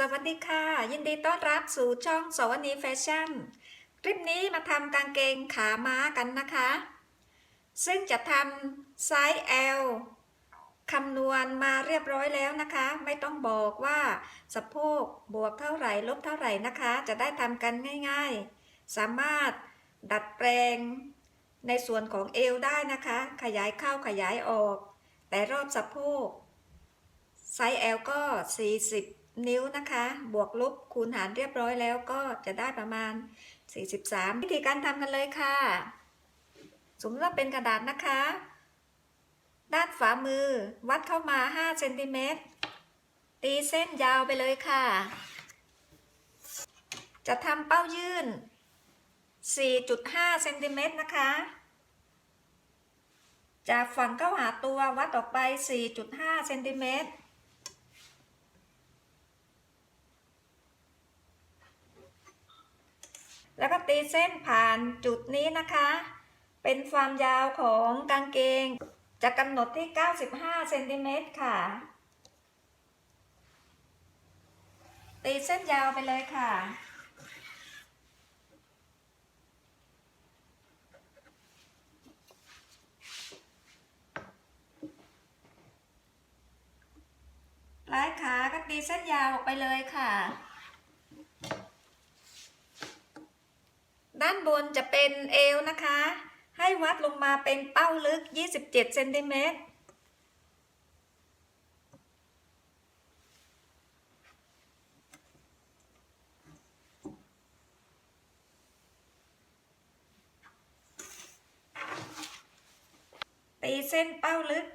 สวัสดีค่ะ ยินดีต้อนรับสู่ช่องสวนีแฟชั่น คลิปนี้มาทำกางเกงขาม้ากันนะคะ ซึ่งจะทำไซส์ L คำนวณมาเรียบร้อยแล้วนะคะ ไม่ต้องบอกว่าสะโพกบวกเท่าไหร่ลบเท่าไหร่นะคะ จะได้ทำกันง่าย ๆ สามารถดัดแปลงในส่วนของเอวได้นะคะ ขยายเข้าขยายออก แต่รอบสะโพกไซส์ L ก็ 40 นิ้วนะคะ บวกลบคูณหารเรียบร้อยแล้วก็จะได้ประมาณ 43 วิธีการทำกันเลยค่ะ สมมติว่าเป็นกระดาษนะคะ ด้านฝามือวัดเข้ามา5เซนติเมตรตีเส้นยาวไปเลยค่ะ จะทำเป้ายื่น 4.5เซนติเมตรนะคะ จากฝั่งเข้าหาตัววัดออกไป 4.5เซนติเมตร แล้วก็ตีเส้นผ่านจุดนี้นะคะ เป็นความยาวของกางเกง จะกำหนดที่ 95เซนติเมตรค่ะ ตีเส้นยาวไปเลยค่ะปลายขาก็ตีเส้นยาวออกไปเลยค่ะ ด้านบนจะเป็นเอวนะคะ ให้วัดลงมาเป็นเป้าลึก 27เซนติเมตรตีเส้นเป้าลึก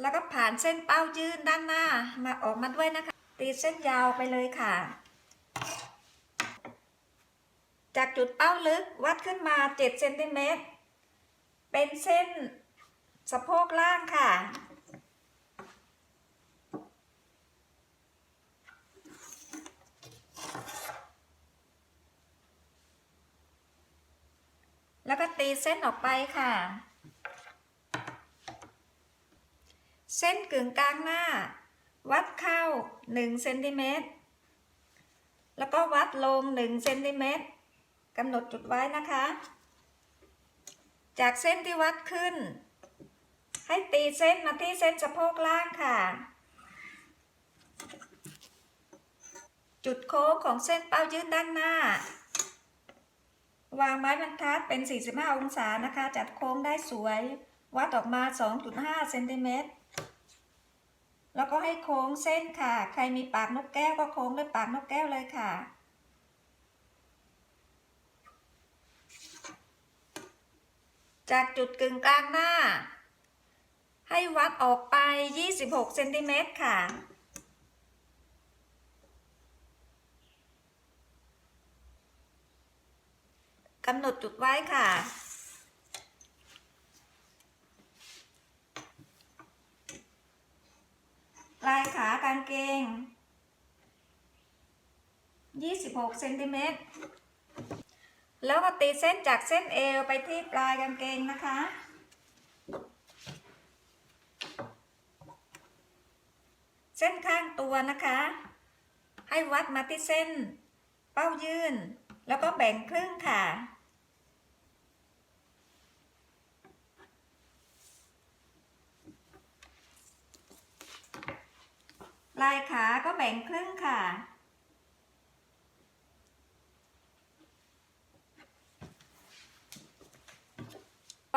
แล้วก็ผ่านเส้นเป้ายื่นด้านหน้ามาออกมาด้วยนะคะ ตีเส้นยาวไปเลยค่ะ จากจุดเป้าลึกวัดขึ้นมา7เซนติเมตรเป็นเส้นสะโพกล่างค่ะ แล้วก็ตีเส้นออกไปค่ะ เส้นกึ่งกลางหน้า วัดเข้า1เซนติเมตรแล้วก็วัดลง1เซนติเมตร กำหนดจุดไว้นะคะ จากเส้นที่วัดขึ้น ให้ตีเส้นมาที่เส้นสะโพกล่างค่ะ จุดโค้งของเส้นเป้ายื่นด้านหน้า วางไม้บรรทัดเป็น 45 องศานะคะ จัดโค้งได้สวย วัดออกมา 2.5 เซนติเมตรแล้วก็ให้โค้งเส้นค่ะ ใครมีปากนกแก้วก็โค้งด้วยปากนกแก้วเลยค่ะ จากจุดกึ่งกลางหน้า ให้วัดออกไป 26เซนติเมตรค่ะ กำหนดจุดไว้ค่ะ ลายขากางเกง 26เซนติเมตร แล้วก็ตีเส้นจากเส้นเอวไปที่ปลายกางเกงนะคะ เส้นข้างตัวนะคะ ให้วัดมาที่เส้น เป้ายื่น แล้วก็แบ่งครึ่งค่ะปลายขาก็แบ่งครึ่งค่ะ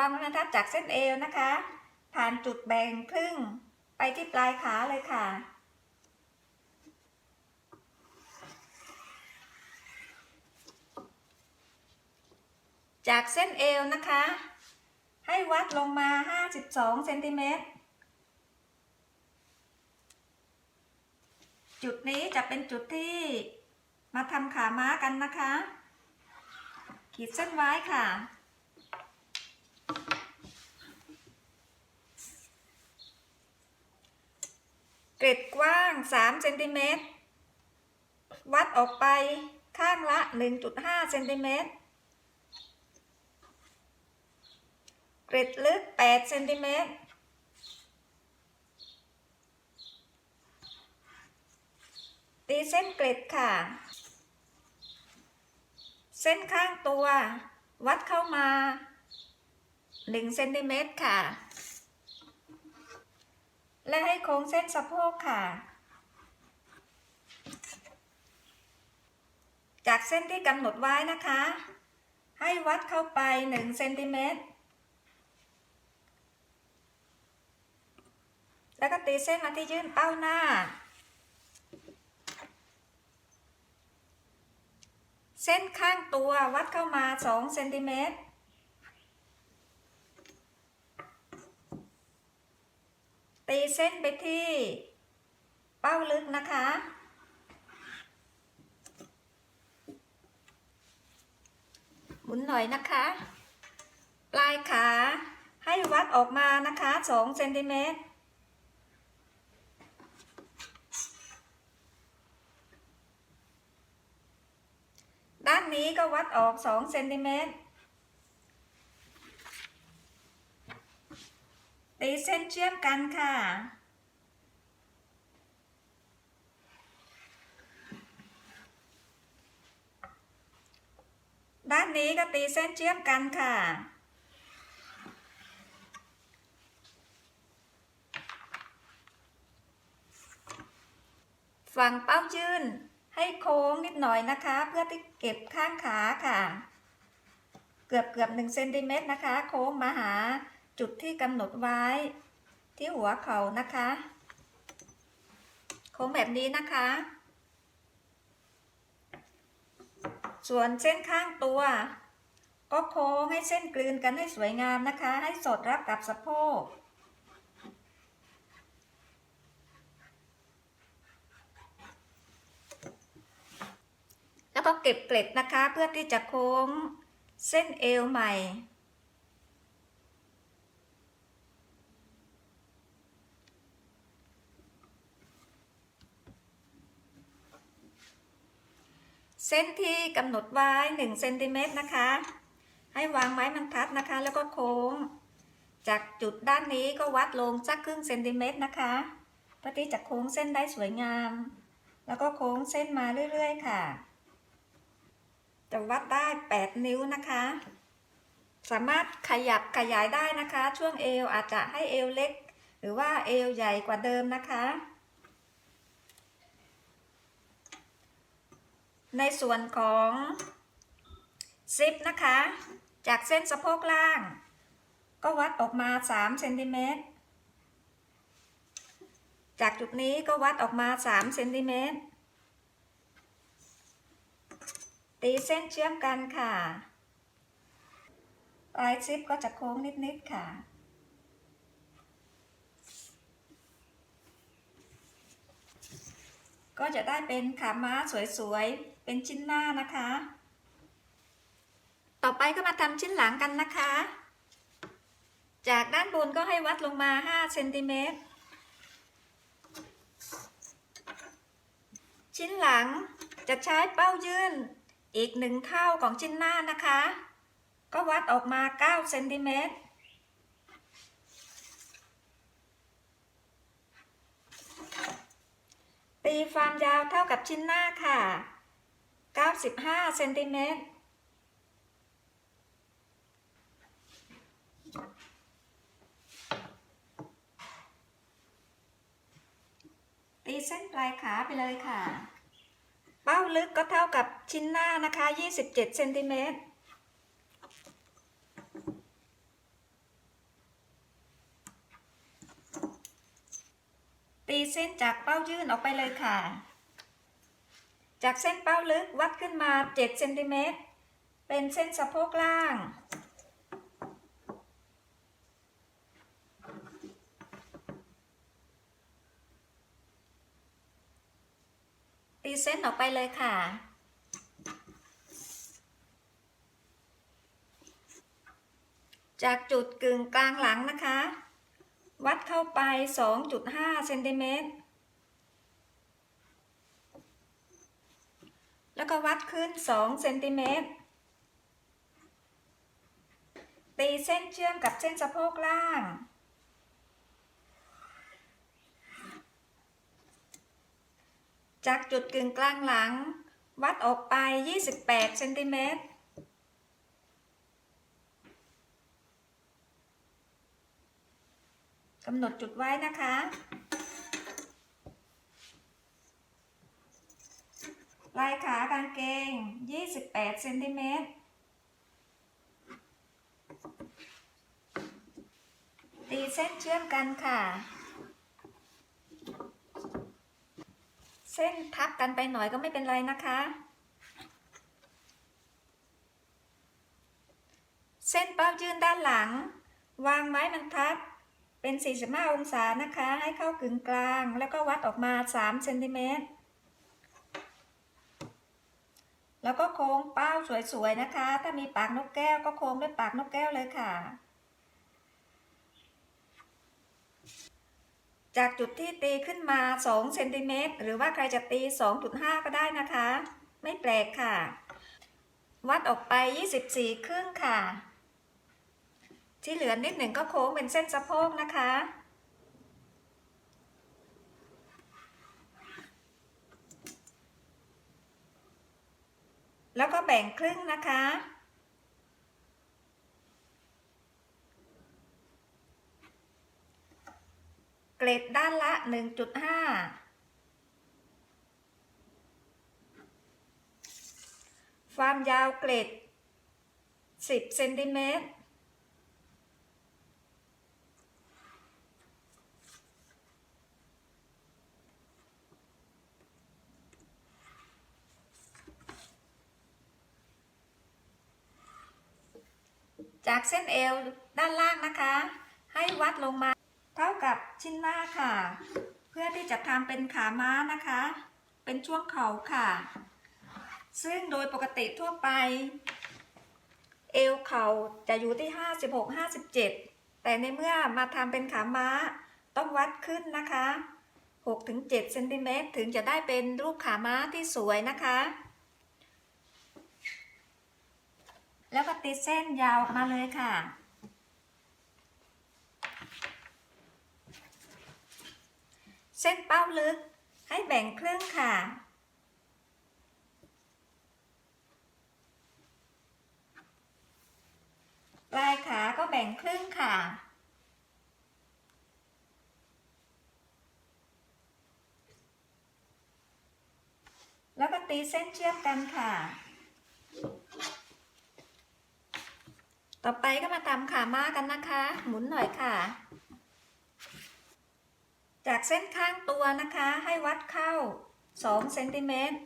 วางบรรทัดจากเส้นเอวนะคะ ผ่านจุดแบ่งครึ่งไปที่ปลายขาเลยค่ะ จากเส้นเอวนะคะ ให้วัดลงมา 52เซนติเมตรจุดนี้จะเป็นจุดที่มาทำขาม้ากันนะคะ ขีดเส้นไว้ค่ะ เกร็ดกว้าง3เซนติเมตรวัดออกไปข้างละ 1.5เซนติเมตรเกร็ดลึก8เซนติเมตรตีเส้นเกล็ดค่ะ เส้นข้างตัว วัดเข้ามา 1 เซนติเมตรค่ะ และให้โค้งเส้นสะโพกค่ะ จากเส้นที่กำหนดไว้นะคะ ให้วัดเข้าไป1เซนติเมตรแล้วก็ตีเส้นมาที่ยื่นเป้าหน้า เส้นข้างตัววัดเข้ามา2เซนติเมตร ตีเส้นไปที่เป้าลึกนะคะ หมุนหน่อยนะคะ ปลายขาให้วัดออกมานะคะ2เซนติเมตรด้านนี้ก็วัดออก2เซนติเมตร ตีเส้นเชื่อมกันค่ะ ด้านนี้ก็ตีเส้นเชื่อมกันค่ะ ฝั่งเป้ายื่นให้โค้งนิดหน่อยนะคะ เพื่อที่เก็บข้างขาค่ะ เกือบเกือบหนึ่งเซนติเมตรนะคะ โค้งมาหา จุดที่กำหนดไว้ที่หัวเข่านะคะ โค้งแบบนี้นะคะ ส่วนเส้นข้างตัว ก็โค้งให้เส้นกลืนกันให้สวยงามนะคะ ให้สอดรับกับสะโพกแล้วก็เก็บเกล็ดนะคะเพื่อที่จะโค้งเส้นเอวใหม่ ส้นที่กำหนดไว้1เซนติเมตรนะคะ ให้วางไม้บรรทัดนะคะ แล้วก็โค้ง จากจุดด้านนี้ก็วัดลงสักครึ่งเซนติเมตรนะคะเพื่อที่จะโค้งเส้นได้สวยงาม แล้วก็โค้งเส้นมาเรื่อยๆ ค่ะ จะวัดได้ 8 นิ้วนะคะ สามารถขยับขยายได้นะคะ ช่วงเอวอาจจะให้เอวเล็ก หรือว่าเอวใหญ่กว่าเดิมนะคะ ในส่วนของซิปนะคะ จากเส้นสะโพกล่าง ก็วัดออกมา3เซนติเมตรจากจุดนี้ก็วัดออกมา3เซนติเมตรตีเส้นเชื่อมกันค่ะ ปลายซิปก็จะโค้งนิด ๆ ค่ะ ก็จะได้เป็นขาม้าสวย ๆ เป็นชิ้นหน้านะคะ ต่อไปก็มาทำชิ้นหลังกันนะคะ จากด้านบนก็ให้วัดลงมา5เซนติเมตร ชิ้นหลังจะใช้เป้ายื่นอีกหนึ่งเท่าของชิ้นหน้านะคะ ก็วัดออกมา9เซนติเมตรตีความยาวเท่ากับชิ้นหน้าค่ะ 95เซนติเมตรตีเส้นปลายขาไปเลยค่ะ เป้าลึกก็เท่ากับชิ้นหน้านะคะ 27เซนติเมตรตีเส้นจากเป้ายื่นออกไปเลยค่ะ จากเส้นเป้าลึกวัดขึ้นมา 7 เซนติเมตร เป็นเส้นสะโพกล่าง ตีเส้นออกไปเลยค่ะ จากจุดกึ่งกลางหลังนะคะ วัดเข้าไป 2.5 เซนติเมตร แล้วก็วัดขึ้น2เซนติเมตรตีเส้นเชื่อมกับเส้นสะโพกล่าง จากจุดกึ่งกลางหลัง วัดออกไป 28เซนติเมตรกำหนดจุดไว้นะคะ ลายขากางเกง 28เซนติเมตรตีเส้นเชื่อมกันค่ะ เส้นทับกันไปหน่อยก็ไม่เป็นไรนะคะ เส้นเป้ายื่นด้านหลัง วางไม้บรรทัดเป็น 45 องศานะคะ ให้เข้ากึ่งกลาง แล้วก็วัดออกมา 3 เซนติเมตร แล้วก็โค้งเป้าสวยๆนะคะ ถ้ามีปากนกแก้วก็โค้งด้วยปากนกแก้วเลยค่ะ จากจุดที่ตีขึ้นมา2เซนติเมตรหรือว่าใครจะตี 2.5 ก็ได้นะคะ ไม่แปลกค่ะ วัดออกไป 24 ครึ่งค่ะ ที่เหลือนิดหนึ่งก็โค้งเป็นเส้นสะโพกนะคะ แล้วก็แบ่งครึ่งนะคะ เกรดด้านละ 1.5 ความยาวเกรด 10เซนติเมตร จากเส้นเอวด้านล่างนะคะ ให้วัดลงมา เท่ากับชิ้นหน้าค่ะ เพื่อที่จะทำเป็นขาม้านะคะ เป็นช่วงเข่าค่ะ ซึ่งโดยปกติทั่วไป เอวเข่าจะอยู่ที่ 56-57 แต่ในเมื่อมาทำเป็นขาม้าต้องวัดขึ้นนะคะ 6-7เซนติเมตรถึงจะได้เป็นรูปขาม้าที่สวยนะคะ แล้วก็ติดเส้นยาวมาเลยค่ะ เส้นเป้าลึกให้แบ่งครึ่งค่ะ ปลายขาก็แบ่งครึ่งค่ะแล้วก็ตีเส้นเชื่อมกันค่ะ ต่อไปก็มาทำขาม้ากันนะคะ หมุนหน่อยค่ะ จากเส้นข้างตัวนะคะ ให้วัดเข้า2เซนติเมตร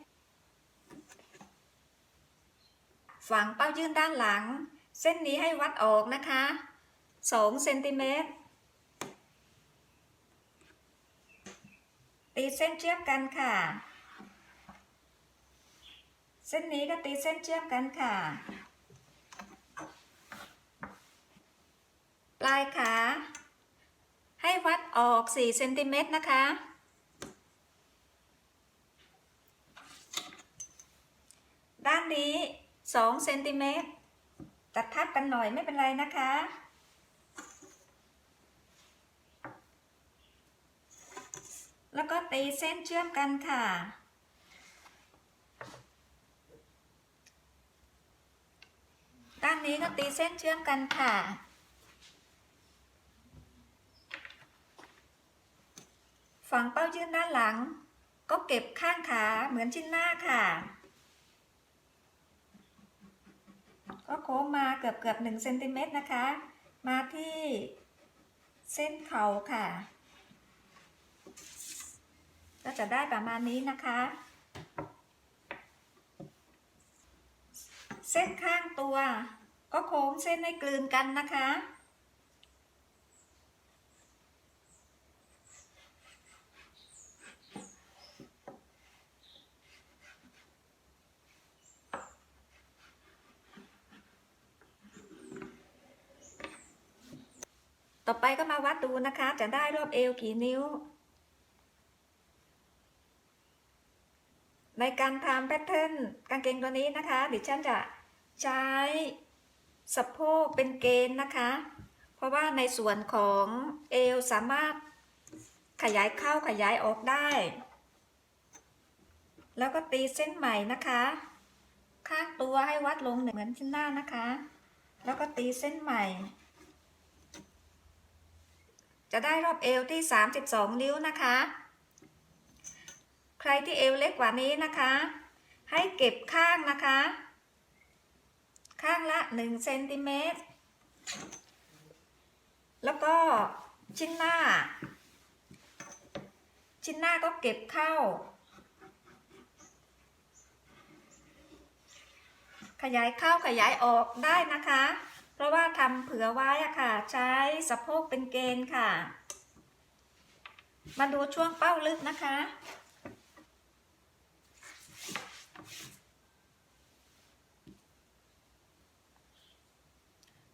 ฝั่งเป้ายื่นด้านหลัง เส้นนี้ให้วัดออกนะคะ2เซนติเมตรตีเส้นเชื่อมกันค่ะ เส้นนี้ก็ตีเส้นเชื่อมกันค่ะ ลายขา ให้วัดออก4เซนติเมตรนะคะ ด้านนี้2เซนติเมตรตัดทับกันหน่อยไม่เป็นไรนะคะแล้วก็ตีเส้นเชื่อมกันค่ะ ด้านนี้ก็ตีเส้นเชื่อมกันค่ะ ฝั่งเป้ายื่นด้านหลัง ก็เก็บข้างขาเหมือนชิ้นหน้าค่ะ ก็โค้งมาเกือบเกือบหนึ่งเซนติเมตรนะคะ มาที่เส้นเข่าค่ะ ก็จะได้ประมาณนี้นะคะ เส้นข้างตัว ก็โค้งเส้นให้กลืนกันนะคะ ต่อไปก็มาวัดดูนะคะ จะได้รอบเอวกี่นิ้ว ในการทำแพทเทิร์นกางเกงตัวนี้นะคะดิฉันจะใช้สะโพกเป็นเกณฑ์นะคะ เพราะว่าในส่วนของเอวสามารถขยายเข้าขยายออกได้ แล้วก็ตีเส้นใหม่นะคะ ข้างตัวให้วัดลงเหมือนที่หน้านะคะ แล้วก็ตีเส้นใหม่ จะได้รอบเอวที่ 32 นิ้วนะคะ ใครที่เอวเล็กกว่านี้นะคะ ให้เก็บข้างนะคะ ข้างละ1เซนติเมตร แล้วก็ชิ้นหน้า ชิ้นหน้าก็เก็บเข้า ขยายเข้าขยายออกได้นะคะ เพราะว่าทำเผื่อไว้อะค่ะ ใช้สะโพกเป็นเกณฑ์ค่ะ มาดูช่วงเป้าลึกนะคะ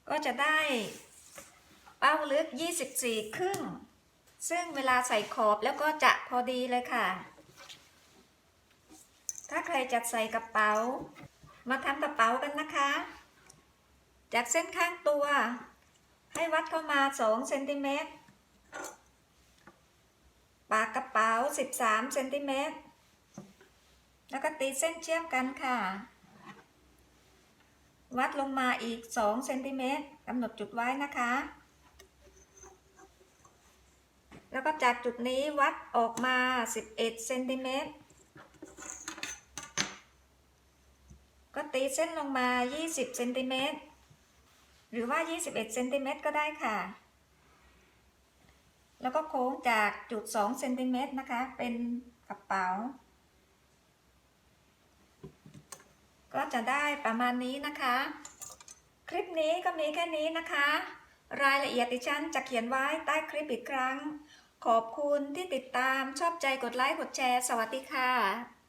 ก็จะได้เป้าลึก 24 ครึ่ง ซึ่งเวลาใส่ขอบแล้วก็จะพอดีเลยค่ะ ถ้าใครจะใส่กระเป๋า มาทำกระเป๋ากันนะคะ จากเส้นข้างตัว ให้วัดเข้ามา2เซนติเมตรปากกระเป๋า 13เซนติเมตรแล้วก็ตีเส้นเชื่อมกันค่ะ วัดลงมาอีก2เซนติเมตรกำหนดจุดไว้นะคะ แล้วก็จากจุดนี้วัดออกมา 11เซนติเมตรก็ตีเส้นลงมา 20เซนติเมตร หรือว่า 21เซนติเมตรก็ได้ค่ะ แล้วก็โค้งจากจุด2เซนติเมตรนะคะ เป็นกระเป๋า ก็จะได้ประมาณนี้นะคะ คลิปนี้ก็มีแค่นี้นะคะ รายละเอียดดิฉันจะเขียนไว้ใต้คลิปอีกครั้ง ขอบคุณที่ติดตามชอบใจกดไลค์กดแชร์ สวัสดีค่ะ